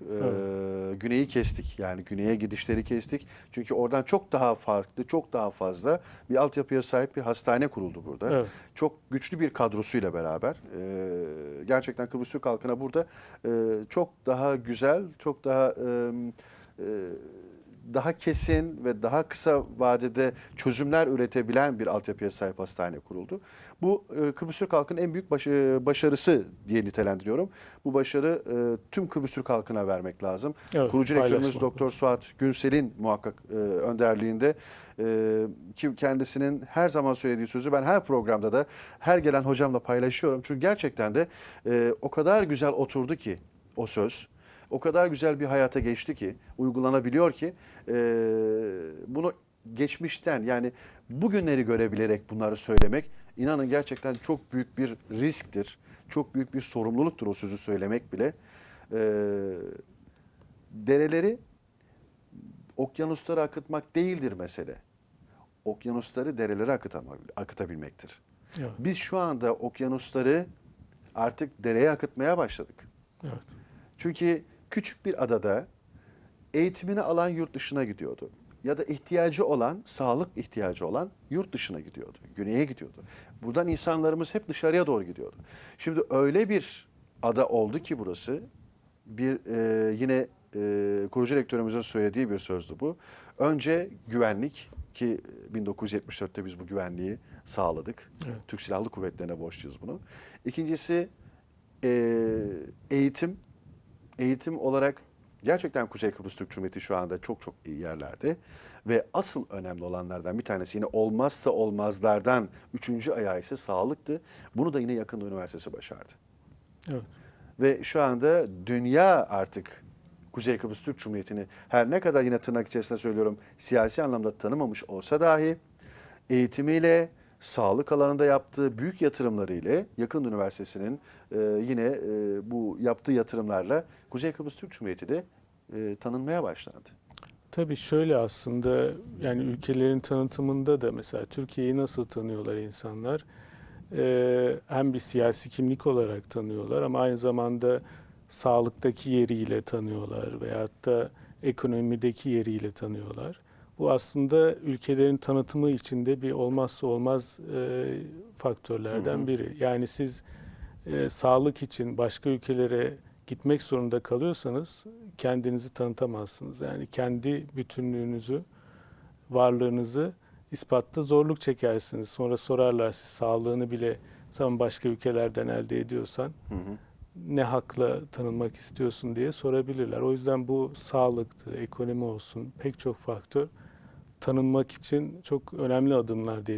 başladık. Ee, güneyi kestik. Yani güneye gidişleri kestik. Çünkü oradan çok daha farklı, çok daha fazla bir altyapıya sahip bir hastane kuruldu burada. Evet. Çok güçlü bir kadrosuyla beraber. Ee, gerçekten Kıbrıs Türk halkına burada e, çok daha güzel, çok daha e, e, daha kesin ve daha kısa vadede çözümler üretebilen bir altyapıya sahip hastane kuruldu. Bu e, Kıbrıs Türk halkının en büyük baş- e, başarısı diye nitelendiriyorum. Bu başarı e, tüm Kıbrıs Türk halkına vermek lazım. Evet, Kurucu rektörümüz Doktor Suat Günsel'in muhakkak e, önderliğinde e, ki kendisinin her zaman söylediği sözü ben her programda da her gelen hocamla paylaşıyorum. Çünkü gerçekten de e, o kadar güzel oturdu ki o söz. O kadar güzel bir hayata geçti ki, uygulanabiliyor ki e, bunu geçmişten yani bugünleri görebilerek bunları söylemek inanın gerçekten çok büyük bir risktir. Çok büyük bir sorumluluktur o sözü söylemek bile. E, dereleri okyanuslara akıtmak değildir mesele. Okyanusları derelere akıtabilmektir. Evet. Biz şu anda okyanusları artık dereye akıtmaya başladık. Evet. Çünkü küçük bir adada eğitimini alan yurt dışına gidiyordu. Ya da ihtiyacı olan, sağlık ihtiyacı olan yurt dışına gidiyordu. Güneye gidiyordu. Buradan insanlarımız hep dışarıya doğru gidiyordu. Şimdi öyle bir ada oldu ki burası. Bir e, yine e, kurucu rektörümüzün söylediği bir sözdü bu. Önce güvenlik ki 1974'te biz bu güvenliği sağladık. Evet. Türk Silahlı Kuvvetleri'ne borçluyuz bunu. İkincisi e, eğitim. Eğitim olarak gerçekten Kuzey Kıbrıs Türk Cumhuriyeti şu anda çok çok iyi yerlerde. Ve asıl önemli olanlardan bir tanesi yine olmazsa olmazlardan üçüncü ayağı ise sağlıktı. Bunu da yine Yakın Üniversitesi başardı. Evet. Ve şu anda dünya artık Kuzey Kıbrıs Türk Cumhuriyeti'ni her ne kadar yine tırnak içerisinde söylüyorum siyasi anlamda tanımamış olsa dahi eğitimiyle, sağlık alanında yaptığı büyük yatırımları ile Yakın Üniversitesi'nin e, yine e, bu yaptığı yatırımlarla Kuzey Kıbrıs Türk Cumhuriyeti de e, tanınmaya başlandı. Tabii şöyle aslında yani ülkelerin tanıtımında da mesela Türkiye'yi nasıl tanıyorlar insanlar? Ee, hem bir siyasi kimlik olarak tanıyorlar ama aynı zamanda sağlıktaki yeriyle tanıyorlar veyahut da ekonomideki yeriyle tanıyorlar. Bu aslında ülkelerin tanıtımı içinde bir olmazsa olmaz e, faktörlerden biri. Yani siz e, sağlık için başka ülkelere gitmek zorunda kalıyorsanız kendinizi tanıtamazsınız. Yani kendi bütünlüğünüzü, varlığınızı ispatta zorluk çekersiniz. Sonra sorarlar siz sağlığını bile sen başka ülkelerden elde ediyorsan Hı hı. ne hakla tanınmak istiyorsun diye sorabilirler. O yüzden bu sağlıktı, ekonomi olsun pek çok faktör tanınmak için çok önemli adımlar diye